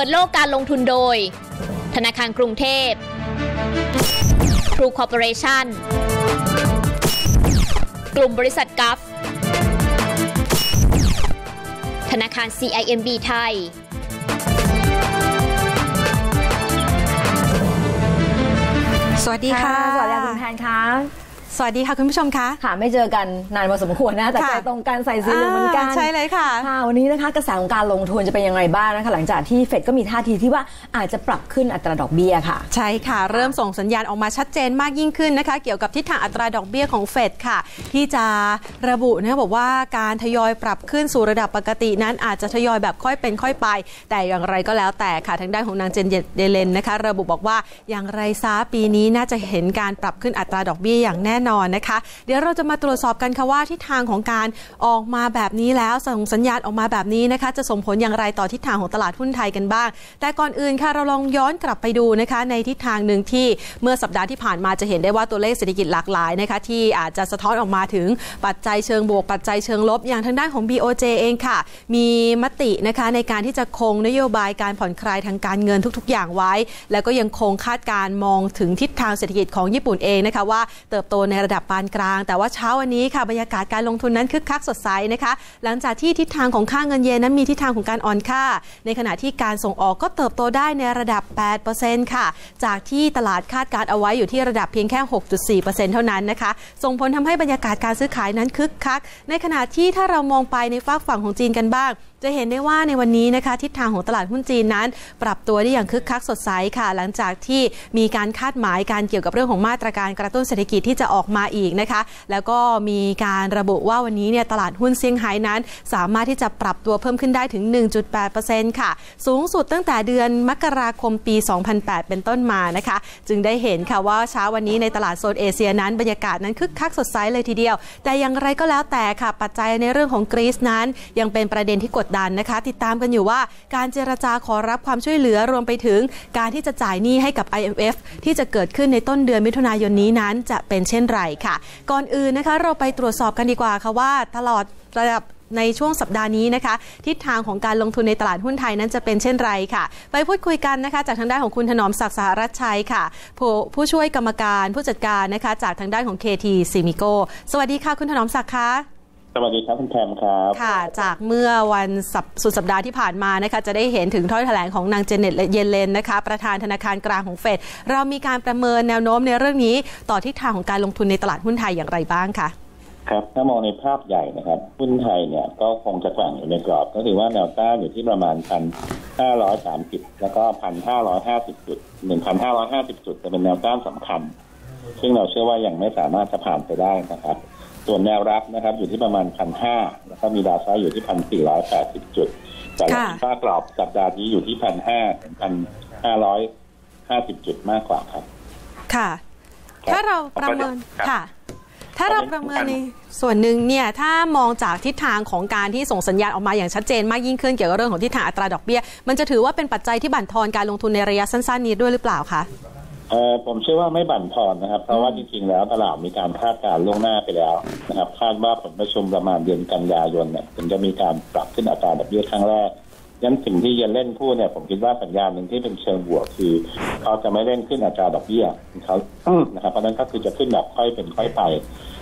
ปิดโลกการลงทุนโดย ธนาคารกรุงเทพ True Corporation กลุ่มบริษัทกัฟธนาคาร CIMB ไทย สวัสดีค่ะ สวัสดีค่ะคุณแพนคะ สวัสดีค่ะคุณผู้ชมคะค่ะไม่เจอกันนานพอสมควรนะแต่ค่ะใจตรงกันใส่สีเหลืองเหมือนกันอ่าใช่เลยค่ะค่ะวันนี้นะคะกระแสของการลงทุนจะเป็นยังไงบ้างนะคะหลังจากที่เฟดก็มีท่าทีที่ว่าอาจจะปรับขึ้นอัตราดอกเบี้ยค่ะ ใช่ค่ะ เริ่มส่งสัญญาณออกมาชัดเจนมากยิ่งขึ้นนะคะ เกี่ยวกับทิศทางอัตราดอกเบี้ยของเฟดค่ะ ที่จะระบุนะคะบอกว่าการทยอยปรับขึ้นสู่ระดับปกตินั้นอาจจะทยอยแบบค่อยเป็นค่อยไป แต่อย่างไรก็แล้วแต่ค่ะทางด้านของนางเจนเยเลนนะคะ ระบุบอกว่าอย่างไรซาปีนี้น่าจะเห็นการปรับขึ้นอัตราดอกเบี้ยอย่างแน่น่นอนนะคะ เดี๋ยวเราจะมาตรวจสอบกันค่ะว่าทิศทางของการออกมาแบบนี้แล้วส่งสัญญาณออกมาแบบนี้นะคะ จะส่งผลอย่างไรต่อทิศทางของตลาดหุ้นไทยกันบ้าง แต่ก่อนอื่นค่ะเราลองย้อนกลับไปดูนะคะ ในทิศทางหนึ่งที่เมื่อสัปดาห์ที่ผ่านมาจะเห็นได้ว่าตัวเลขเศรษฐกิจหลากหลายนะคะ ที่อาจจะสะท้อนออกมาถึงปัจจัยเชิงบวกปัจจัยเชิงลบ อย่างทางด้านของ BOJ เองค่ะ มีมตินะคะในการที่จะคงนโยบายการผ่อนคลายทางการเงินทุก ๆ อย่างไว้ แล้วก็ยังคงคาดการณ์มองถึงทิศทางเศรษฐกิจของญี่ปุ่นเองนะคะว่าเติบโตในระดับปานกลาง แต่ว่าเช้าวันนี้ค่ะบรรยากาศการลงทุนนั้นคึกคักสดใสนะคะ หลังจากที่ทิศทางของค่าเงินเยนนั้นมีทิศทางของการอ่อนค่า ในขณะที่การส่งออกก็เติบโตได้ในระดับ 8%ค่ะ จากที่ตลาดคาดการเอาไว้อยู่ที่ระดับเพียงแค่ 6.4%เท่านั้นนะคะ ส่งผลทำให้บรรยากาศการซื้อขายนั้นคึกคัก ในขณะที่ถ้าเรามองไปในฝากฝั่งของจีนกันบ้างจะเห็นได้ว่าในวันนี้นะคะทิศทางของตลาดหุ้นจีนนั้น ปรับตัวได้อย่างคึกคักสดใสค่ะ หลังจากที่มีการคาดหมายการเกี่ยวกับเรื่องของมาตรการกระตุ้นเศรษฐกิจที่จะออกมาอีกนะคะ แล้วก็มีการระบุว่าวันนี้เนี่ยตลาดหุ้นเซี่ยงไฮ้นั้น สามารถที่จะปรับตัวเพิ่มขึ้นได้ถึง 1.8%ค่ะ สูงสุดตั้งแต่เดือนมกราคมปี 2008 เป็นต้นมานะคะ จึงได้เห็นค่ะว่าเช้าวันนี้ในตลาดโซนเอเชียนั้นบรรยากาศนั้นคึกคักสดใสเลยทีเดียว แต่อย่างไรก็แล้วแต่ค่ะปัจจัยในเรื่องของกรีซนั้น ยังเป็นประเด็นที่กดดันนะคะ ติดตามกันอยู่ว่าการเจรจาขอรับความช่วยเหลือรวมไปถึงการที่จะจ่ายหนี้ให้กับ IMF ที่จะเกิดขึ้นในต้นเดือนมิถุนายนนี้นั้นจะเป็นเช่นไรค่ะ ก่อนอื่นนะคะเราไปตรวจสอบกันดีกว่าค่ะว่าตลอดระดับในช่วงสัปดาห์นี้นะคะ ทิศทางของการลงทุนในตลาดหุ้นไทยนั้นจะเป็นเช่นไรค่ะ ไปพูดคุยกันนะคะจากทางด้านของคุณถนอมศักดิ์สหรัชชัยค่ะผู้ผู้ช่วยกรรมการผู้จัดการนะคะจากทางด้านของ KT s i m i c o สวัสดีค่ะ คุณถนอมศักดิ์ค่ะ สวัสดีครับคุณแพมครับค่ะ จากเมื่อวันสัปสุดสัปดาห์ที่ผ่านมานะคะจะได้เห็นถึงถ้อยแถลงของนางเจเน็ตเยนเลนนะคะ ประธานธนาคารกลางของเฟดเรามีการประเมินแนวโน้มในเรื่องนี้ ต่อทิศทางของการลงทุนในตลาดหุ้นไทยอย่างไรบ้างคะครับถ้ามองในภาพใหญ่นะครับหุ้นไทยเนี่ยก็คงจะแกว่งอยู่ในกรอบ ก็คือว่าแนวต้านอยู่ที่ประมาณพันห้าร้อยสามสิบแล้วก็พันห้าร้อยห้าสิบจุดหนึ่งพันห้าร้อยห้าสิบจุดจะเป็นแนวต้านสำคัญ ซึ่งเราเชื่อว่ายังไม่สามารถจะผ่านไปได้นะครับ ส่วนแนวรับนะครับอยู่ที่ประมาณพันห้าแล้วก็มีดาวไซด์อยู่ที่พันสี่ร้อยแปดสิบจุดแต่เราค่ะคิดว่ากรอบสัปดาห์นี้อยู่ที่พันห้าถึงพันห้าร้อยห้าสิบจุดมากกว่าครับ ค่ะครับถ้าเราประเมินครับค่ะถ้าเราประเมินในส่วนหนึ่งเนี่ยถ้ามองจากทิศทางของการที่ส่งสัญญาณออกมาอย่างชัดเจนมากยิ่งขึ้นเกี่ยวกับเรื่องของทิศทางอัตราดอกเบี้ย มันจะถือว่าเป็นปัจจัยที่บั่นทอนการลงทุนในระยะสั้นๆนี้ด้วยหรือเปล่าคะ เอ่อผมเชื่อว่าไม่บั่นทอนนะครับ เพราะว่าจริงๆแล้วตลาดมีการคาดการณ์ล่วงหน้าไปแล้วนะครับ คาดว่าผลประชุมประมาณเดือนกันยายนเนี่ยถึงจะมีการปรับขึ้นอัตราดอกเบี้ยครั้งแรกยันสิ่งที่เยนเล่นพูดเนี่ยผมคิดว่าสัญญาณหนึ่งที่เป็นเชิงบวกคือ เขาจะไม่เล่นขึ้นอัตราดอกเบี้ยเขานะครับเพราะฉะนั้นก็คือจะขึ้นแบบค่อยเป็นค่อยไป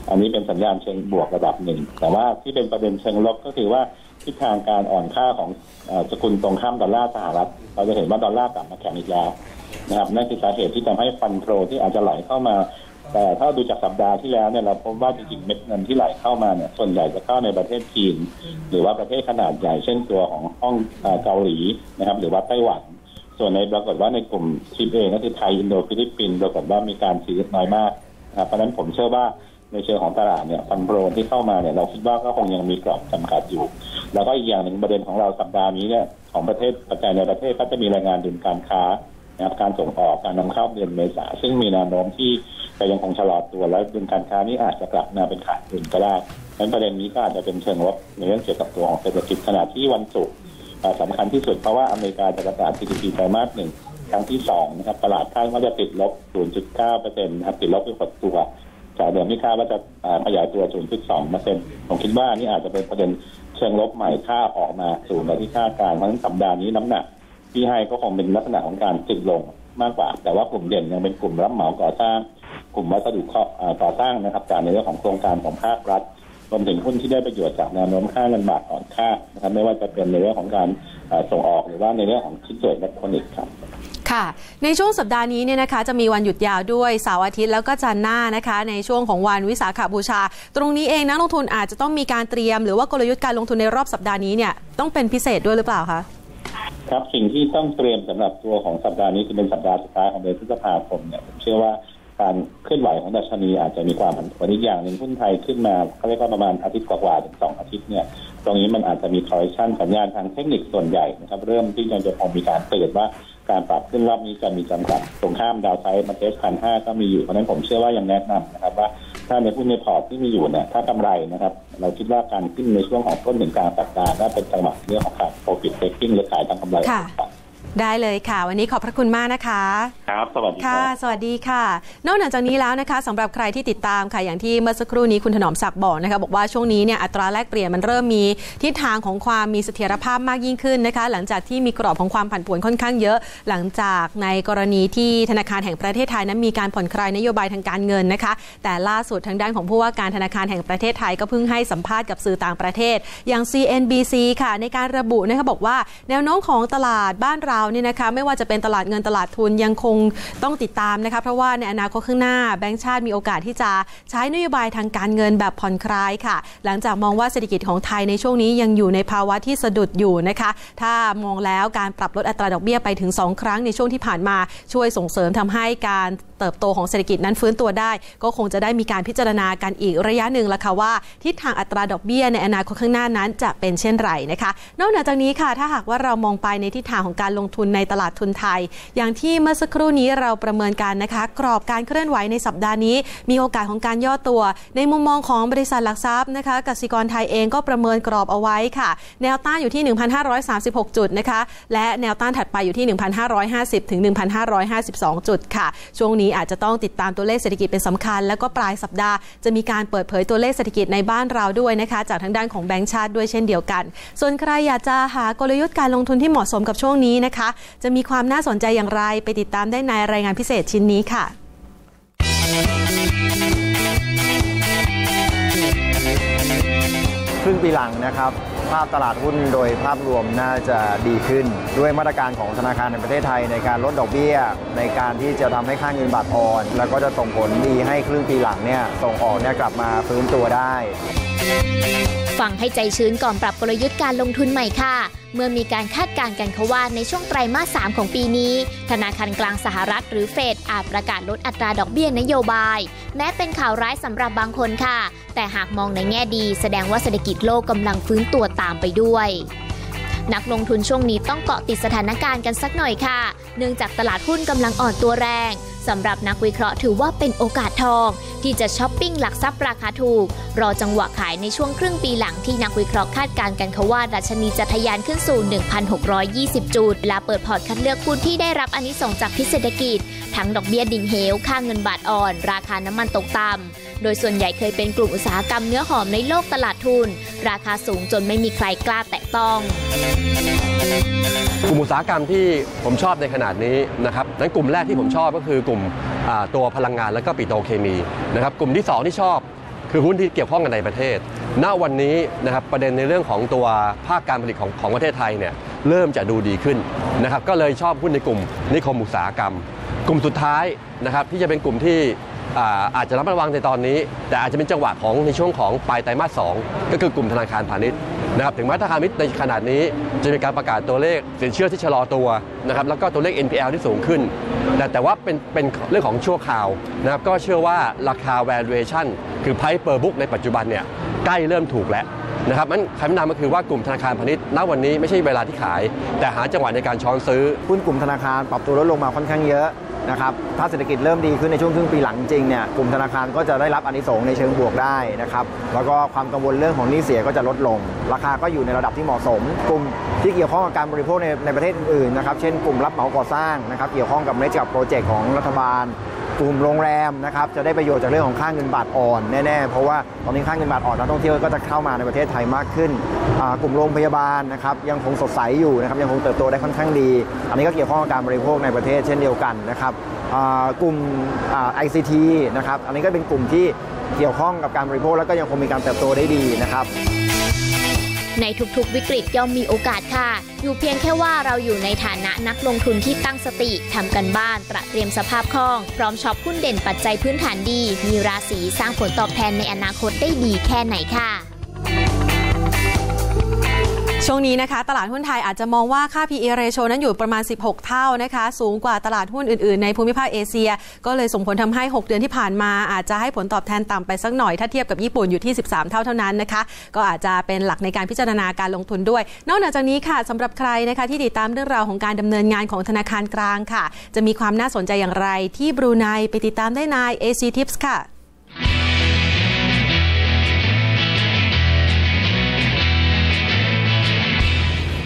อันนี้เป็นสัญญาณเชิงบวกระดับหนึ่ง แต่ว่าที่เป็นประเด็นเชิงลบก็คือว่าทิศทางการอ่อนค่าของเอ่อสกุลตรงข้ามดอลลาร์สหรัฐ เราจะเห็นว่าดอลลาร์กลับมาแข็งอีกแล้ว นะครับนั่นคือสาเหตุที่ทำให้ฟันโฟที่อาจจะไหลเข้ามา แต่ถ้าดูจากสัปดาห์ที่แล้วเนี่ยเราพบว่าจริงๆเม็ดเงินที่ไหลเข้ามาเนี่ยส่วนใหญ่จะเข้าในประเทศจีน หรือว่าประเทศขนาดใหญ่เช่นตัวของห้องเกาหลีนะครับหรือว่าไต้หวัน ส่วนในปรากฏว่าในกลุ่มทีมเองก็คือไทยอินโดฟิลิปปินส์ปรากฏว่ามีการซื้อน้อยมากนะครับเพราะนั้นผมเชื่อว่าในเชิงของตลาดเนี่ยฟันโฟที่เข้ามาเนี่ยเราคิดว่าก็คงยังมีกรอบจำกัดอยู่ แล้วก็อีกอย่างหนึ่งประเด็นของเราสัปดาห์นี้เนี่ยของประเทศปัจจัยในประเทศก็จะมีรายงานดุลการค้า นะครับการส่งออกการนำเข้าเดือนเมษาซึ่งมีแนวโน้มที่จะยังคงชะลอตัวและดุลการค้านี้อาจจะกลับมาเป็นขาดดุลก็ได้ดังนั้นประเด็นนี้ก็อาจจะเป็นเชิงลบในเรื่องเกี่ยวกับตัวของเศรษฐกิจขณะที่วันศุกร์สำคัญที่สุดเพราะว่าอเมริกาจะประกาศ GDP ไตรมาสหนึ่งครั้งที่สองนะครับตลาดคาดว่าจะติดลบ 0.9เปอร์เซ็นต์นะครับติดลบไปหดตัวจากเดิมที่คาดว่าจะขยายตัว 0.2เปอร์เซ็นต์ผมคิดว่านี่อาจจะเป็นประเด็นเชิงลบใหม่ค่าออกมาสูงกว่าที่คาดการณ์เพราะฉะนั้นสัปดาห์นี้น้ำหนัก ที่ให้ก็คงเป็นลักษณะของการตึงลงมากกว่า แต่ว่ากลุ่มเด่นยังเป็นกลุ่มรับเหมาก่อสร้าง กลุ่มวัสดุก่ออ่าก่อสร้างนะครับจากในเรื่องของโครงการของภาครัฐรวมถึงหุ้นที่ได้ประโยชน์จากแนวโน้มค่าเงินบาทอ่อนค่านะครับไม่ว่าจะเป็นในเรื่องของการส่งออกหรือว่าในเรื่องของชิ้นส่วนอิเล็กทรอนิกส์ครับค่ะในช่วงสัปดาห์นี้เนี่ยนะคะจะมีวันหยุดยาวด้วยเสาร์อาทิตย์แล้วก็จันทร์หน้านะคะ ในช่วงของวันวิสาขบูชา ตรงนี้เองนักลงทุนอาจจะต้องมีการเตรียม หรือว่ากลยุทธ์การลงทุนในรอบสัปดาห์นี้เนี่ยต้องเป็นพิเศษด้วยหรือเปล่าคะ ครับสิ่งที่ต้องเตรียมสำหรับตัวของสัปดาห์นี้คือเป็นสัปดาห์สุดท้ายของเดือนพฤษภาคมเนี่ยผมเชื่อว่าการเคลื่อนไหวของดัชนีอาจจะมีความผันผวนอีกอย่างหนึ่งหุ้นไทยขึ้นมาเขาเรียกว่าประมาณอาทิตย์กว่าๆถึงสองอาทิตย์เนี่ยตรงนี้มันอาจจะมี correction สัญญาณทางเทคนิคส่วนใหญ่นะครับเริ่มที่จะคงมีการเตือนว่าการปรับขึ้นรอบนี้จะมีจำกัดตรงข้ามดาวไซด์มาเทสพันห้าก็มีอยู่เพราะฉะนั้นผมเชื่อว่ายังแนะนำนะครับว่า ถ้าในหุ้นในพอร์ตที่มีอยู่เนี่ยถ้ากำไรนะครับ เราคิดว่าการขึ้นในช่วงของต้นถึงกลางสัปดาห์น่าเป็นจังหวะเรื่องของการ profit taking หรือขายทางกำไรค่ะ ได้เลยค่ะ วันนี้ขอบพระคุณมากนะคะ ครับ สวัสดีคค่ะรับสวัสดีค่ะ นอกจากนี้แล้วนะคะสำหรับใครที่ติดตามค่ะอย่างที่เมื่อสักครู่นี้คุณถนอมศักดิ์บอกนะคะบอกว่าช่วงนี้เนี่ยอัตราแลกเปลี่ยนมันเริ่มมีทิศทางของความมีเสถียรภาพมากยิ่งขึ้นนะคะ หลังจากที่มีกรอบของความผันผวนค่อนข้างเยอะ หลังจากในกรณีที่ธนาคารแห่งประเทศไทยนั้นมีการผ่อนคลายนโยบายทางการเงินนะคะ แต่ล่าสุดทางด้านของผู้ว่าการธนาคารแห่งประเทศไทยก็เพิ่งให้สัมภาษณ์กับสื่อต่างประเทศ อย่าง CNBC ค่ะในการระบุนะคะบอกว่าแนวโน้มของตลาดบ้านเราเนี่ยนะคะไม่ว่าจะเป็นตลาดเงินตลาดทุนยังคงต้องติดตามนะคะเพราะว่าในอนาคตข้างหน้าแบงก์ชาติมีโอกาสที่จะใช้นโยบายทางการเงินแบบผ่อนคลายค่ะ หลังจากมองว่าเศรษฐกิจของไทยในช่วงนี้ยังอยู่ในภาวะที่สะดุดอยู่นะคะ ถ้ามองแล้วการปรับลดอัตราดอกเบี้ยไปถึง 2 ครั้งในช่วงที่ผ่านมาช่วยส่งเสริมทำให้การเติบโตของเศรษฐกิจนั้นฟื้นตัวได้ ก็คงจะได้มีการพิจารณากันอีกระยะหนึ่งละค่ะว่า ทิศทางอัตราดอกเบี้ยในอนาคตข้างหน้านั้นจะเป็นเช่นไรนะคะ นอกจากนี้ค่ะ ถ้าหากว่าเรามองไปในทิศทางของการลงทุนในตลาดทุนไทย อย่างที่เมื่อสักครู่นี้เราประเมินกันนะคะ กรอบการเคลื่อนไหวในสัปดาห์นี้ มีโอกาสของการย่อตัว ในมุมมองของบริษัทหลักทรัพย์นะคะกสิกรไทยเองก็ประเมินกรอบเอาไว้ค่ะ แนวต้านอยู่ที่ 1,536 จุดนะคะและแนวต้านถัดไปอยู่ที่ 1,550ถึง1,552 จุดค่ะช่วงนี้อาจจะต้องติดตามตัวเลขเศรษฐกิจเป็นสำคัญ แล้วก็ปลายสัปดาห์จะมีการเปิดเผยตัวเลขเศรษฐกิจในบ้านเราด้วยนะคะ จากทางด้านของแบงก์ชาติด้วยเช่นเดียวกัน ส่วนใครอยากจะหากลยุทธ์การลงทุนที่เหมาะสมกับช่วงนี้นะคะ จะมีความน่าสนใจอย่างไรไปติดตามได้ในรายงานพิเศษชิ้นนี้ค่ะครึ่งปีหลังนะครับ ภาพตลาดหุ้นโดยภาพรวมน่าจะดีขึ้น ด้วยมาตรการของธนาคารในประเทศไทย ในการลดดอกเบี้ย ในการที่จะทำให้ค่าเงินบาทอ่อน แล้วก็จะส่งผลดีให้ครึ่งปีหลังเนี่ยส่งออกเนี่ยกลับมาฟื้นตัวได้ ฟังให้ใจชื้นก่อนปรับกลยุทธ์การลงทุนใหม่ค่ะ เมื่อมีการคาดการณ์กันขว่าในช่วงไตรมาส 3 ของปีนี้ ธนาคารกลางสหรัฐหรือเฟดอาจประกาศลดอัตราดอกเบี้ยนโยบาย แม้เป็นข่าวร้ายสำหรับบางคนค่ะ แต่หากมองในแง่ดี แสดงว่าเศรษฐกิจโลกกำลังฟื้นตัวตามไปด้วย นักลงทุนช่วงนี้ต้องเกาะติดสถานการณ์กันสักหน่อยค่ะ เนื่องจากตลาดหุ้นกำลังอ่อนตัวแรงสำหรับนักวิเคราะห์ถือว่าเป็นโอกาสทอง ที่จะช้อปปิ้งหลักทรัพย์ราคาถูก รอจังหวะขายในช่วงครึ่งปีหลังที่นักวิเคราะห์คาดการณ์กันเขาว่าดัชนีจะทะยานขึ้นสู่ 1,620 จุดและเปิดพอร์ตคัดเลือกหุ้นที่ได้รับอานิสงจากพิเศรษฐกิจ ทั้งดอกเบี้ยดิ่งเหว ค่าเงินบาทอ่อน ราคาน้ำมันตกต่ำ โดยส่วนใหญ่เคยเป็นกลุ่มอุตสาหกรรมเนื้อหอมในโลกตลาดทุน ราคาสูงจนไม่มีใครกล้าแตะต้องกลุ่มอุตสาหกรรมที่ผมชอบในขนาดนี้นะครับนั้นกลุ่มแรกที่ผมชอบก็คือกลุ่มตัวพลังงานและก็ปิโตรเคมีนะครับกลุ่มที่ 2 ที่ชอบ คือหุ้นที่เกี่ยวข้องกันในประเทศ ณ วันนี้นะครับประเด็นในเรื่องของตัวภาคการผลิตของของประเทศไทยเนี่ยเริ่มจะดูดีขึ้นนะครับก็เลยชอบหุ้นในกลุ่มนิคมอุตสาหกรรม กลุ่มสุดท้ายนะครับที่จะเป็นกลุ่มที่ อาอาจจะรับระวังในตอนนี้ แต่อาจจะเป็นจังหวะของในช่วงของปลายไตรมาส2ก็คือกลุ่มธนาคารพาณิชย์นะครับถึงแม้ธนาคารพาณิชย์ในขนาดนี้ จะมีการประกาศตัวเลขสินเชื่อที่ชะลอตัวนะครับแล้วก็ตัวเลข NPL ที่สูงขึ้น แต่แต่ว่าเป็นเป็นเรื่องของชั่วคราวนะครับก็เชื่อว่าราคา valuation คือ price per book ในปัจจุบันเนี่ยใกล้เริ่มถูกแล้วนะครับมันคำแนะนำก็คือว่ากลุ่มธนาคารพาณิชย์ณวันนี้ไม่ใช่เวลาที่ขาย แต่หาจังหวะในการช้อนซื้อหุ้นกลุ่มธนาคารปรับตัวลดลงมาค่อนข้างเยอะ นะครับ ถ้าเศรษฐกิจเริ่มดีขึ้นในช่วงครึ่งปีหลังจริงเนี่ย กลุ่มธนาคารก็จะได้รับอานิสงส์ในเชิงบวกได้นะครับ แล้วก็ความกังวลเรื่องของหนี้เสียก็จะลดลง ราคาก็อยู่ในระดับที่เหมาะสม กลุ่มที่เกี่ยวข้องกับการบริโภคในในประเทศอื่นๆนะครับ เช่นกลุ่มรับเหมาก่อสร้างนะครับ เกี่ยวข้องกับเมกะโปรเจกต์ของรัฐบาล กลุ่มโรงแรมนะครับจะได้ประโยชน์จากเรื่องของค่าเงินบาทอ่อนแน่ๆ เพราะว่าตอนนี้ค่าเงินบาทอ่อนนักท่องเที่ยวก็จะเข้ามาในประเทศไทยมากขึ้น กลุ่มโรงพยาบาลนะครับยังคงสดใสอยู่นะครับยังคงเติบโตได้ค่อนข้างดี อันนี้ก็เกี่ยวข้องกับการบริโภคในประเทศเช่นเดียวกันนะครับกลุ่มอ่า ICT นะครับอันนี้ก็เป็นกลุ่มที่เกี่ยวข้องกับการบริโภคแล้วก็ยังคงมีการเติบโตได้ดีนะครับ ในทุกๆวิกฤตย่อมมีโอกาสค่ะ อยู่เพียงแค่ว่าเราอยู่ในฐานะนักลงทุนที่ตั้งสติทำกันบ้านตระเตรียมสภาพคล่อง พร้อมช็อปหุ้นเด่นปัจจัยพื้นฐานดี มีราศีสร้างผลตอบแทนในอนาคตได้ดีแค่ไหนค่ะ ช่วงนี้นะคะ ตลาดหุ้นไทยอาจจะมองว่าค่า PE ratio นั้นอยู่ประมาณ 16 เท่านะคะ สูงกว่าตลาดหุ้นอื่น ๆ ในภูมิภาคเอเชีย ก็เลยส่งผลทำให้ 6 เดือนที่ผ่านมา อาจจะให้ผลตอบแทนต่ำไปสักหน่อย ถ้าเทียบกับญี่ปุ่นอยู่ที่ 13 เท่าเท่านั้นนะคะ ก็อาจจะเป็นหลักในการพิจารณาการลงทุนด้วย นอกจากนี้ค่ะสำหรับใครนะคะที่ติดตามเรื่องราวของการดำเนินงานของธนาคารกลางค่ะ จะมีความน่าสนใจอย่างไรที่บรูไนไปติดตามได้ใน AC Tips ค่ะ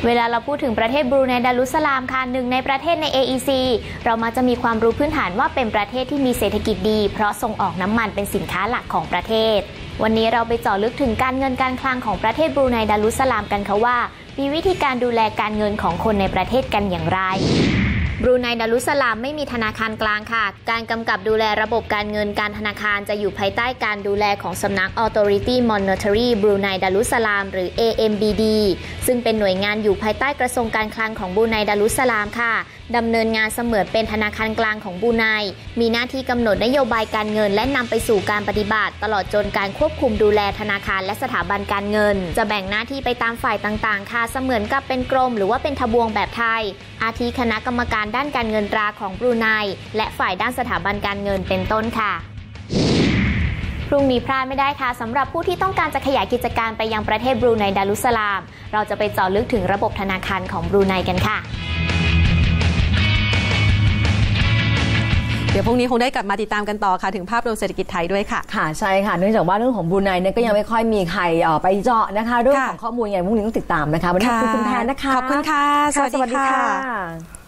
เวลาเราพูดถึงประเทศบรูไนดารุสลามค่ะหนึ่งในประเทศใน AEC เรามักจะมีความรู้พื้นฐานว่าเป็นประเทศที่มีเศรษฐกิจดี เพราะส่งออกน้ำมันเป็นสินค้าหลักของประเทศ วันนี้เราไปเจาะลึกถึงการเงินการคลังของประเทศบรูไนดารุสลามกันค่ะว่า มีวิธีการดูแลการเงินของคนในประเทศกันอย่างไร บรูไนดารุสลามไม่มีธนาคารกลางค่ะ การกำกับดูแลระบบการเงินการธนาคารจะอยู่ภายใต้การดูแลของสำนัก Authority Monetary Brunei Darussalam หรือ AMBD ซึ่งเป็นหน่วยงานอยู่ภายใต้กระทรวงการคลังของบรูไนดารุสลามค่ะ ดำเนินงานเสมือนเป็นธนาคารกลางของบรูไน มีหน้าที่กำหนดนโยบายการเงินและนำไปสู่การปฏิบัติ ตลอดจนการควบคุมดูแลธนาคารและสถาบันการเงิน จะแบ่งหน้าที่ไปตามฝ่ายต่างๆ ค่ะ เสมือนกับเป็นกรมหรือว่าเป็นทบวงแบบไทย อาทิคณะกรรมการด้านการเงินตราของบรูไน และฝ่ายด้านสถาบันการเงินเป็นต้นค่ะพรุ่งนี้พลาดไม่ได้ค่ะสำหรับผู้ที่ต้องการจะขยายกิจการไปยังประเทศบรูไนดารุสลาม เราจะไปเจาะลึกถึงระบบธนาคารของบรูไนกันค่ะ เดี๋ยวพรุ่งนี้คงได้กลับมาติดตามกันต่อค่ะ ถึงภาพรวมเศรษฐกิจไทยด้วยค่ะ ค่ะใช่ค่ะ เนื่องจากว่าเรื่องของบรูไนเนี่ยก็ยังไม่ค่อยมีใครเอ่อไปเจาะนะคะ เรื่องค่ะของข้อมูลอย่างไรพรุ่งนี้ต้องติดตามนะคะวันนี้ขอบคุณคุณแทนนะคะ ขอบคุณค่ะค่ะสวัสดีค่ะค่ะ